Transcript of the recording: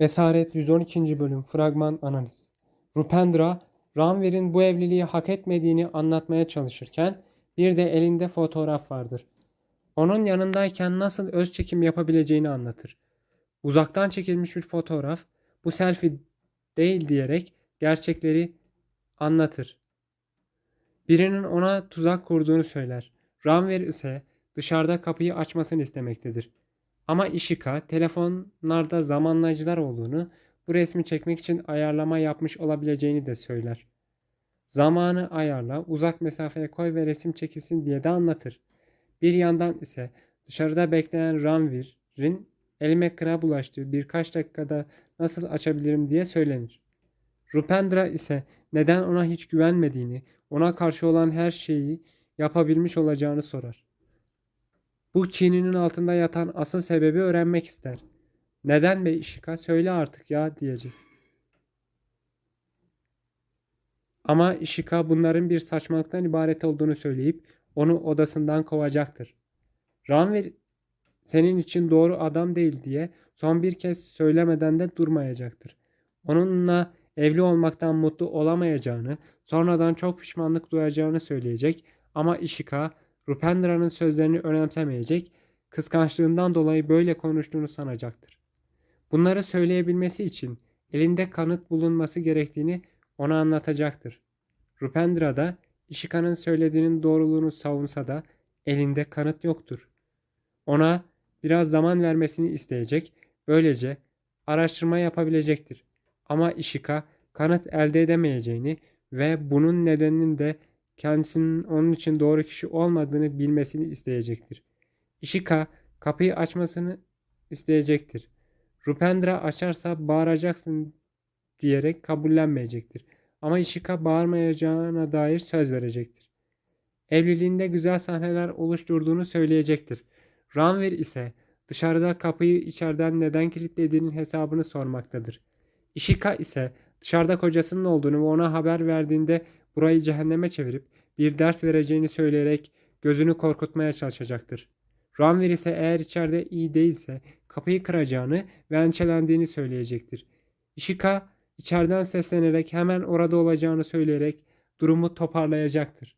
Esaret 112. Bölüm Fragman Analiz Rupendra, Ranvir'in bu evliliği hak etmediğini anlatmaya çalışırken bir de elinde fotoğraf vardır. Onun yanındayken nasıl öz çekim yapabileceğini anlatır. Uzaktan çekilmiş bir fotoğraf, bu selfie değil diyerek gerçekleri anlatır. Birinin ona tuzak kurduğunu söyler. Ranvir ise dışarıda kapıyı açmasını istemektedir. Ama Ishika telefonlarda zamanlayıcılar olduğunu, bu resmi çekmek için ayarlama yapmış olabileceğini de söyler. Zamanı ayarla, uzak mesafeye koy ve resim çekilsin diye de anlatır. Bir yandan ise dışarıda bekleyen Ranvir'in elime kıra bulaştığı birkaç dakikada nasıl açabilirim diye söylenir. Rupendra ise neden ona hiç güvenmediğini, ona karşı olan her şeyi yapabilmiş olacağını sorar. Bu kininin altında yatan asıl sebebi öğrenmek ister. Neden be Ishika söyle artık ya diyecek. Ama Ishika bunların bir saçmalıktan ibaret olduğunu söyleyip onu odasından kovacaktır. Ranvir senin için doğru adam değil diye son bir kez söylemeden de durmayacaktır. Onunla evli olmaktan mutlu olamayacağını, sonradan çok pişmanlık duyacağını söyleyecek ama Ishika Rupendra'nın sözlerini önemsemeyecek, kıskançlığından dolayı böyle konuştuğunu sanacaktır. Bunları söyleyebilmesi için elinde kanıt bulunması gerektiğini ona anlatacaktır. Rupendra da Ishika'nın söylediğinin doğruluğunu savunsa da elinde kanıt yoktur. Ona biraz zaman vermesini isteyecek, böylece araştırma yapabilecektir. Ama Ishika kanıt elde edemeyeceğini ve bunun nedeninin de kendisinin onun için doğru kişi olmadığını bilmesini isteyecektir. Ishika kapıyı açmasını isteyecektir. Rupendra açarsa bağıracaksın diyerek kabullenmeyecektir. Ama Ishika bağırmayacağına dair söz verecektir. Evliliğinde güzel sahneler oluşturduğunu söyleyecektir. Ranvir ise dışarıda kapıyı içeriden neden kilitlediğinin hesabını sormaktadır. Ishika ise dışarıda kocasının olduğunu ve ona haber verdiğinde burayı cehenneme çevirip bir ders vereceğini söyleyerek gözünü korkutmaya çalışacaktır. Ranvir ise eğer içeride iyi değilse kapıyı kıracağını ve endişelendiğini söyleyecektir. Ishika içeriden seslenerek hemen orada olacağını söyleyerek durumu toparlayacaktır.